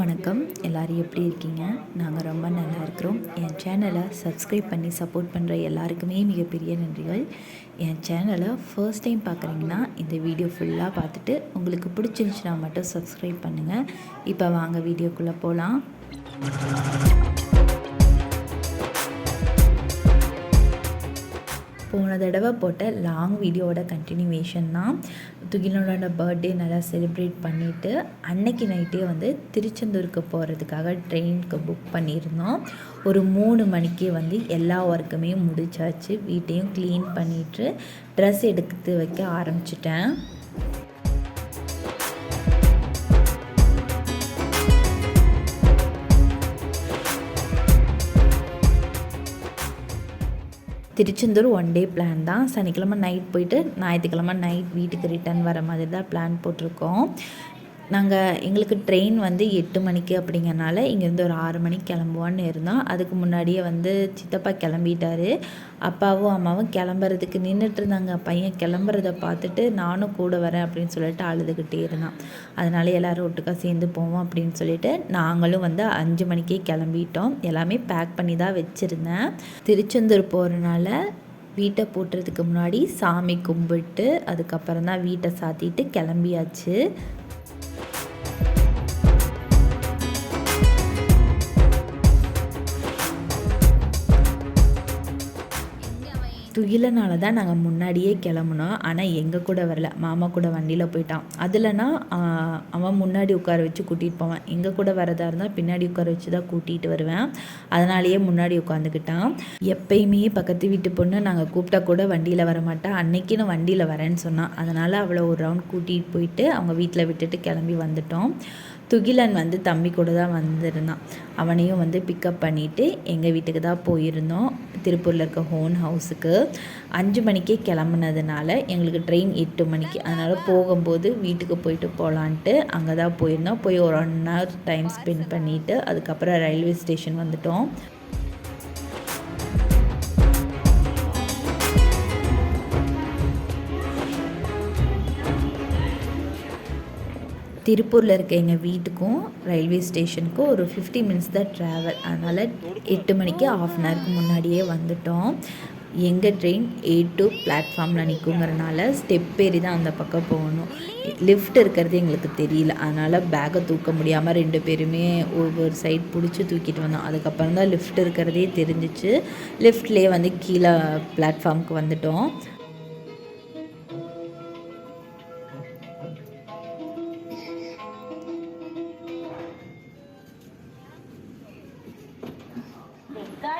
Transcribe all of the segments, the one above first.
வணக்கம். எல்லோரும் எப்படி இருக்கீங்க? நாங்கள் ரொம்ப நல்லா இருக்கிறோம். என் சேனலை சப்ஸ்கிரைப் பண்ணி சப்போர்ட் பண்ணுற எல்லாருக்குமே மிகப்பெரிய நன்றிகள். என் சேனலை ஃபர்ஸ்ட் டைம் பார்க்குறீங்கன்னா இந்த வீடியோ ஃபுல்லாக பார்த்துட்டு உங்களுக்கு பிடிச்சிருந்துச்சுன்னா மட்டும் சப்ஸ்கிரைப் பண்ணுங்கள் இப்போ வாங்க வீடியோக்குள்ளே போகலாம் போன தடவை போட்ட லாங் வீடியோவோட கண்டினியூவேஷன் தான். துகிலனோட பர்த்டே நல்லா செலிப்ரேட் பண்ணிவிட்டு அன்னைக்கு நைட்டே வந்து திருச்செந்தூருக்கு போகிறதுக்காக ட்ரெயினுக்கு புக் பண்ணியிருந்தோம். ஒரு மூணு மணிக்கே வந்து எல்லா ஒர்க்குமே முடிச்சாச்சு. வீட்டையும் க்ளீன் பண்ணிவிட்டு ட்ரெஸ் எடுத்து வைக்க ஆரம்பிச்சிட்டேன். திருச்செந்தூர் ஒன் டே பிளான் தான். சனிக்கிழமை நைட் போயிட்டு ஞாயிற்றுக்கிழமை நைட் வீட்டுக்கு ரிட்டர்ன் வர மாதிரி தான் பிளான் போட்டிருக்கோம். நாங்கள் எங்களுக்கு ட்ரெயின் வந்து எட்டு மணிக்கு அப்படிங்கிறனால இங்கேருந்து ஒரு ஆறு மணிக்கு கிளம்புவான்னு இருந்தோம். அதுக்கு முன்னாடியே வந்து சித்தப்பா கிளம்பிட்டாரு. அப்பாவும் அம்மாவும் கிளம்புறதுக்கு நின்றுட்டு இருந்தாங்க. பையன் கிளம்புறத பார்த்துட்டு நானும் கூட வரேன் அப்படின்னு சொல்லிட்டு அழுதுகிட்டே இருந்தான். அதனால எல்லோரும் ஒட்டுக்கா சேர்ந்து போவோம் அப்படின்னு சொல்லிட்டு நாங்களும் வந்து அஞ்சு மணிக்கே கிளம்பிட்டோம். எல்லாமே பேக் பண்ணி தான் வச்சுருந்தேன். திருச்செந்தூர் போகிறனால வீட்டை பூட்டுறதுக்கு முன்னாடி சாமி கும்பிட்டு அதுக்கப்புறம் தான் வீட்டை சாத்திட்டு கிளம்பியாச்சு. துயிலனால தான் நாங்கள் முன்னாடியே கிளம்புனோம். ஆனால் எங்கள் கூட வரல. மாமா கூட வண்டியில் போயிட்டான். அதில்னா அவன் முன்னாடி உட்கார வச்சு கூட்டிகிட்டு போவான். எங்கள் கூட வரதா இருந்தால் பின்னாடி உட்கார வச்சு தான் கூட்டிகிட்டு வருவேன். அதனாலேயே முன்னாடி உட்காந்துக்கிட்டான். எப்பயுமே பக்கத்து வீட்டு பொண்ணு நாங்கள் கூப்பிட்டா கூட வண்டியில் வர மாட்டான் அன்னைக்கு நான் வண்டியில் வரேன்னு சொன்னான் அதனால் அவளை ஒரு ரவுண்ட் கூட்டிகிட்டு போயிட்டு அவங்க வீட்டில் விட்டுட்டு கிளம்பி வந்துட்டோம். துகிலன் வந்து தம்பி கூட தான் வந்திருந்தான். அவனையும் வந்து பிக்கப் பண்ணிவிட்டு எங்கள் வீட்டுக்கு தான் போயிருந்தோம். திருப்பூரில் இருக்க ஹோன் ஹவுஸுக்கு அஞ்சு மணிக்கே கிளம்புனதுனால எங்களுக்கு ட்ரெயின் எட்டு மணிக்கு. அதனால் போகும்போது வீட்டுக்கு போயிட்டு போகலான்ட்டு அங்கே தான் போயிருந்தோம். போய் ஒரு ஒன் ஹவர் டைம் ஸ்பெண்ட் பண்ணிவிட்டு அதுக்கப்புறம் ரயில்வே ஸ்டேஷன் வந்துட்டோம். திருப்பூரில் இருக்க எங்கள் வீட்டுக்கும் ரயில்வே ஸ்டேஷனுக்கும் ஒரு ஃபிஃப்டி மினிட்ஸ் தான் ட்ராவல் அதனால் எட்டு மணிக்கு ஆஃப் அன் ஹவருக்கு முன்னாடியே வந்துட்டோம். எங்கள் ட்ரெயின் எயிட் டூ பிளாட்ஃபார்மில் நிற்குங்கிறனால ஸ்டெப் ஏறி தான் அந்த பக்கம் போகணும். லிஃப்ட் இருக்கிறது எங்களுக்கு தெரியல. அதனால் பேக்கை தூக்க முடியாமல் ரெண்டு பேருமே ஒவ்வொரு சைட் பிடிச்சி தூக்கிட்டு வந்தோம். அதுக்கப்புறம் தான் லிஃப்ட் இருக்கிறதே தெரிஞ்சிச்சு. லிஃப்ட்லேயே வந்து கீழே பிளாட்ஃபார்முக்கு வந்துட்டோம்.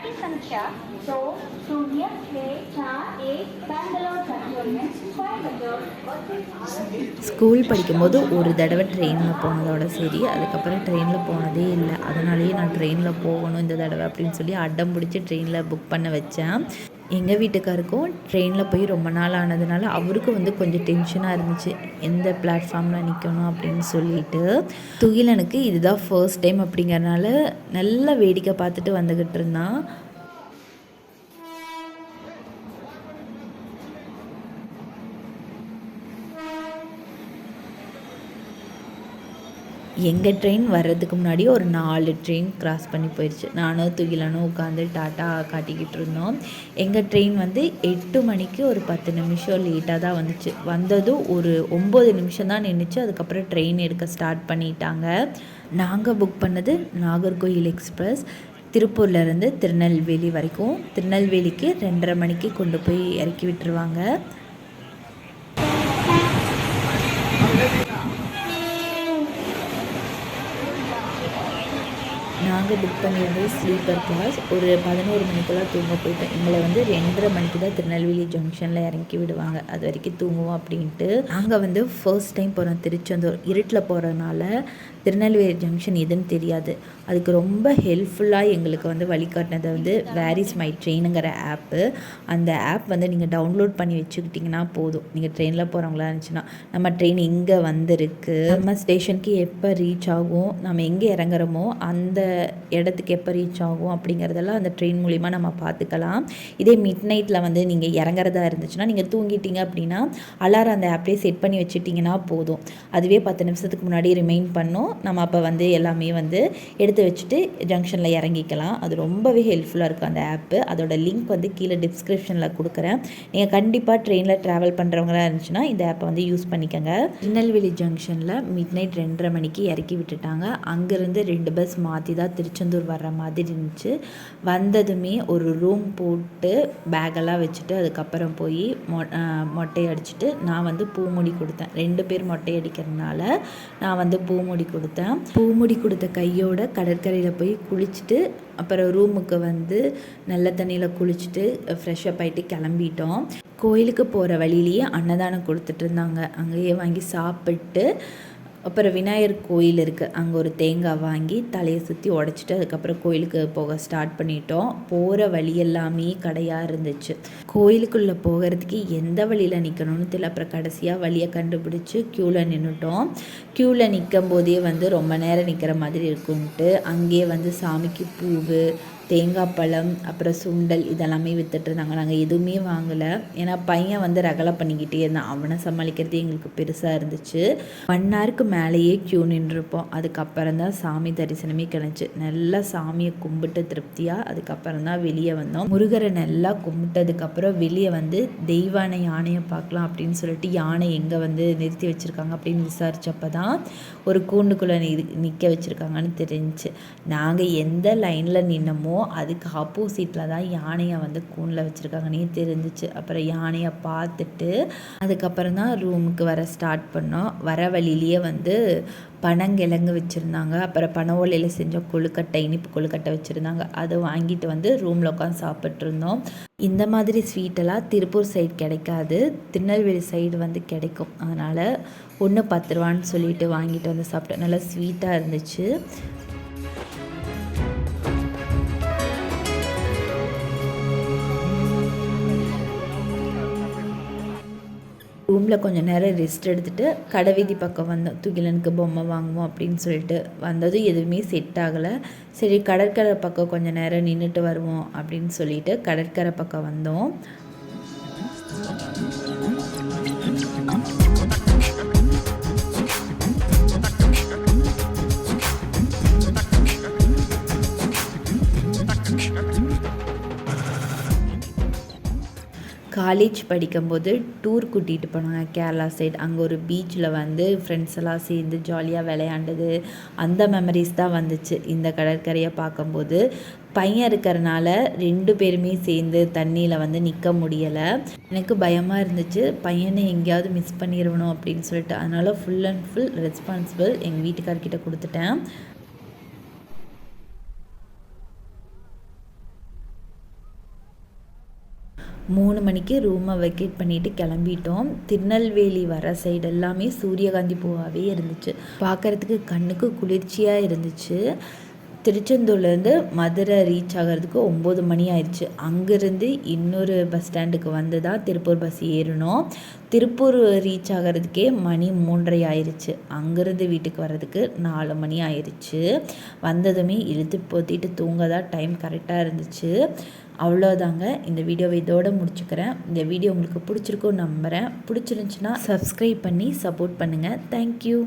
गाडी संख्या दोन शून्य छे चार एक बेंगलोर कंटोनमेंट ஸ்கூல் படிக்கும்போது ஒரு தடவை ட்ரெயினில் போனதோட சரி அதுக்கப்புறம் ட்ரெயினில் போனதே இல்லை அதனாலேயே நான் ட்ரெயினில் போகணும் இந்த தடவை அப்படின்னு சொல்லி அடம் பிடிச்சி ட்ரெயினில் புக் பண்ண வச்சேன் எங்கள் வீட்டுக்காருக்கும் ட்ரெயினில் போய் ரொம்ப நாள் ஆனதுனால அவருக்கும் வந்து கொஞ்சம் டென்ஷனாக இருந்துச்சு. எந்த பிளாட்ஃபார்மில் நிற்கணும் அப்படின்னு சொல்லிட்டு. துகிலனுக்கு இதுதான் ஃபர்ஸ்ட் டைம் அப்படிங்கிறனால நல்லா வேடிக்கை பார்த்துட்டு வந்துக்கிட்டு இருந்தான். எங்கள் ட்ரெயின் வர்றதுக்கு முன்னாடி ஒரு நாலு ட்ரெயின் கிராஸ் பண்ணி போயிடுச்சு நானும் துகிலனும் உட்காந்து டாட்டா காட்டிக்கிட்டு இருந்தோம். எங்கள் ட்ரெயின் வந்து எட்டு மணிக்கு ஒரு பத்து நிமிஷம் லேட்டாக தான் வந்துச்சு. வந்ததும் ஒரு ஒம்பது நிமிஷம் தான் நின்றுச்சு அதுக்கப்புறம் ட்ரெயின் எடுக்க ஸ்டார்ட் பண்ணிட்டாங்க. நாங்கள் புக் பண்ணது நாகர்கோயில் எக்ஸ்பிரஸ் திருப்பூர்லேருந்து திருநெல்வேலி வரைக்கும். திருநெல்வேலிக்கு ரெண்டரை மணிக்கு கொண்டு போய் இறக்கி விட்டுருவாங்க. நாங்கள் புக் பண்ணியிருந்தது ஸ்லீப்பர் கிளாஸ் ஒரு பதினோரு மணிக்கெல்லாம் தூங்க போயிட்டோம். எங்களை வந்து ரெண்டரை மணிக்கு தான் திருநெல்வேலி ஜங்ஷனில் இறங்கி விடுவாங்க. அது வரைக்கும் தூங்குவோம் அப்படின்ட்டு. நாங்கள் வந்து ஃபர்ஸ்ட் டைம் போகிறோம் திருச்செந்தூர். இருட்டில் போகிறதுனால திருநெல்வேலி ஜங்ஷன் எதுன்னு தெரியாது. அதுக்கு ரொம்ப ஹெல்ப்ஃபுல்லாக எங்களுக்கு வந்து வழிகாட்டினது வந்து வேர் இஸ் மை ட்ரெயினுங்கிற ஆப்பு அந்த ஆப் வந்து நீங்கள் டவுன்லோட் பண்ணி வச்சுக்கிட்டிங்கன்னா போதும். நீங்கள் ட்ரெயினில் போகிறவங்களா இருந்துச்சுன்னா. நம்ம ட்ரெயின் இங்கே வந்திருக்கு? நம்ம ஸ்டேஷனுக்கு எப்போ ரீச் ஆகும்? நம்ம எங்கே இறங்குறோமோ அந்த இடத்துக்கு எப்போ ரீச் ஆகும் அப்படிங்கிறதெல்லாம் அந்த ட்ரெயின் மூலிமா நம்ம பார்த்துக்கலாம். இதே மிட் நைட்டில் வந்து நீங்கள் இறங்குறதா இருந்துச்சுன்னா நீங்கள் தூங்கிட்டீங்க அப்படின்னா அலாரம் அந்த ஆப்லேயே செட் பண்ணி வச்சுட்டிங்கன்னா போதும். அதுவே பத்து நிமிஷத்துக்கு முன்னாடி ரிமைண்ட் பண்ணும். நம்ம அப்போ வந்து எல்லாமே வந்து எடுத்து வச்சுட்டு ஜங்ஷனில் இறங்கிக்கலாம். அது ரொம்பவே ஹெல்ப்ஃபுல்லாக இருக்கும் அந்த ஆப்பு அதோட லிங்க் வந்து கீழே டிஸ்கிரிப்ஷனில் கொடுக்குறேன். நீங்கள் கண்டிப்பாக ட்ரெயினில் ட்ராவல் பண்ணுறவங்களா இருந்துச்சுன்னா இந்த ஆப்பை வந்து யூஸ் பண்ணிக்கோங்க. திருநெல்வேலி ஜங்ஷனில் மிட் நைட் ரெண்டரை மணிக்கு இறக்கி விட்டுட்டாங்க. அங்கேருந்து ரெண்டு பஸ் மாற்றி தான் திருச்செந்தூர் வர்ற மாதிரி இருந்துச்சு. வந்ததுமே ஒரு ரூம் போட்டு பேக்கெல்லாம் வச்சுட்டு அதுக்கப்புறம் போய் மொ மொட்டை அடிச்சுட்டு நான் வந்து பூமுடி கொடுத்தேன். ரெண்டு பேர் மொட்டை அடிக்கிறதுனால நான் வந்து பூமுடி கொடுத்தேன் கொடுத்தேன். பூமுடி கொடுத்த கையோட கடற்கரையில் போய் குளிச்சுட்டு அப்புறம் ரூமுக்கு வந்து நல்ல தண்ணியில் குளிச்சுட்டு ஃப்ரெஷ்ஷப் ஆகிட்டு கிளம்பிட்டோம். கோயிலுக்கு போகிற வழியிலேயே அன்னதானம் கொடுத்துட்டு இருந்தாங்க. அங்கேயே வாங்கி சாப்பிட்டு அப்புறம் விநாயகர் கோயில் இருக்குது அங்கே ஒரு தேங்காய் வாங்கி தலையை சுற்றி உடச்சிட்டு அதுக்கப்புறம் கோயிலுக்கு போக ஸ்டார்ட் பண்ணிட்டோம். போகிற வழி எல்லாமே கடையாக இருந்துச்சு. கோயிலுக்குள்ளே போகிறதுக்கு எந்த வழியில் நிற்கணும்னு தெரியல. அப்புறம் கடைசியாக வழியை கண்டுபிடிச்சி க்யூவில் நின்றுட்டோம் க்யூவில் நிற்கும் போதே வந்து ரொம்ப நேரம் நிற்கிற மாதிரி இருக்கும்ன்ட்டு அங்கேயே வந்து சாமிக்கு பூவு தேங்காய் பழம் அப்புறம் சுண்டல் இதெல்லாமே விற்றுட்ருந்தாங்க நாங்கள் எதுவுமே வாங்கலை. ஏன்னா பையன் வந்து ரகலை பண்ணிக்கிட்டே இருந்தான். அவனை சமாளிக்கிறதே எங்களுக்கு பெருசாக இருந்துச்சு. ஒன் ஹவருக்கு மேலேயே க்யூ நின்றுருப்போம். அதுக்கப்புறம் தான் சாமி தரிசனமே கிடச்சி நல்லா சாமியை கும்பிட்டு திருப்தியாக அதுக்கப்புறம் தான் வெளியே வந்தோம். முருகரை நல்லா கும்பிட்டதுக்கப்புறம் வெளியே வந்து தெய்வான யானையை பார்க்கலாம் அப்படின்னு சொல்லிட்டு யானை எங்கே வந்து நிறுத்தி வச்சுருக்காங்க அப்படின்னு விசாரித்தப்போ தான் ஒரு கூண்டுக்குள்ளே நிற்க வச்சுருக்காங்கன்னு தெரிஞ்சு நாங்கள் எந்த லைனில் நின்னமோ அதுக்கு ஆப்போசிட்டில் தான் யானையை வந்து கூண்டில் வச்சுருக்காங்கன்னே தெரிஞ்சிச்சு. அப்புறம் யானையை பார்த்துட்டு அதுக்கப்புறம் தான் ரூமுக்கு வர ஸ்டார்ட் பண்ணோம். வர வழியிலேயே வந்து பனங்கிழங்கு வச்சுருந்தாங்க. அப்புறம் பனை ஓலையில் செஞ்ச கொழுக்கட்டை இனிப்பு கொழுக்கட்டை வச்சுருந்தாங்க. அதை வாங்கிட்டு வந்து ரூமில் உட்காந்து சாப்பிட்ருந்தோம் இந்த மாதிரி ஸ்வீட்டெல்லாம் திருப்பூர் சைடு கிடைக்காது. திருநெல்வேலி சைடு வந்து கிடைக்கும். அதனால் ஒன்று பத்து ரூபான்னு சொல்லிட்டு வாங்கிட்டு வந்து சாப்பிட்டோம். நல்லா ஸ்வீட்டாக இருந்துச்சு. ரூமில் கொஞ்சம் நேரம் ரெஸ்ட் எடுத்துகிட்டு கடைவீதி பக்கம் வந்தோம். துகிலனுக்கு பொம்மை வாங்குவோம் அப்படின்னு சொல்லிட்டு வந்ததும் எதுவுமே செட் ஆகலை. சரி கடற்கரை பக்கம் கொஞ்சம் நேரம் நின்றுட்டு வருவோம் அப்படின்னு சொல்லிட்டு கடற்கரை பக்கம் வந்தோம். காலேஜ் படிக்கும்போது டூர் கூட்டிகிட்டு போனாங்க கேரளா சைடு அங்கே ஒரு பீச்சில் வந்து ஃப்ரெண்ட்ஸ் எல்லாம் சேர்ந்து ஜாலியாக விளையாண்டது. அந்த மெமரிஸ் தான் வந்துச்சு. இந்த கடற்கரையை பார்க்கும்போது பையன் இருக்கிறனால ரெண்டு பேருமே சேர்ந்து தண்ணியில் வந்து நிற்க முடியலை. எனக்கு பயமாக இருந்துச்சு. பையனை எங்கேயாவது மிஸ் பண்ணிடணும் அப்படின்னு சொல்லிட்டு. அதனால் ஃபுல் அண்ட் ஃபுல் ரெஸ்பான்சிபிள் எங்கள் வீட்டுக்கார்கிட்ட கொடுத்துட்டேன். மூணு மணிக்கு ரூமை வெக்கேட் பண்ணிவிட்டு கிளம்பிட்டோம். திருநெல்வேலி வர சைடு எல்லாமே சூரியகாந்தி பூவாகவே இருந்துச்சு. பார்க்குறதுக்கு கண்ணுக்கு குளிர்ச்சியாக இருந்துச்சு. திருச்செந்தூர்லேருந்து மதுரை ரீச் ஆகிறதுக்கு ஒம்பது மணி ஆயிடுச்சு அங்கேருந்து இன்னொரு பஸ் ஸ்டாண்டுக்கு வந்து தான் திருப்பூர் பஸ் ஏறணும் திருப்பூர் ரீச் ஆகிறதுக்கே மணி மூன்றரை ஆயிடுச்சு அங்கேருந்து வீட்டுக்கு வர்றதுக்கு நாலு மணி ஆயிடுச்சு வந்ததுமே இழுத்து போத்திட்டு தூங்க தான் டைம் கரெக்டாக இருந்துச்சு. அவ்வளோதாங்க இந்த வீடியோவை இதோடு முடிச்சுக்கிறேன். இந்த வீடியோ உங்களுக்கு பிடிச்சிருக்கும் நம்புகிறேன் பிடிச்சிருந்துச்சின்னா சப்ஸ்கிரைப் பண்ணி சப்போர்ட் பண்ணுங்கள் தேங்க்யூ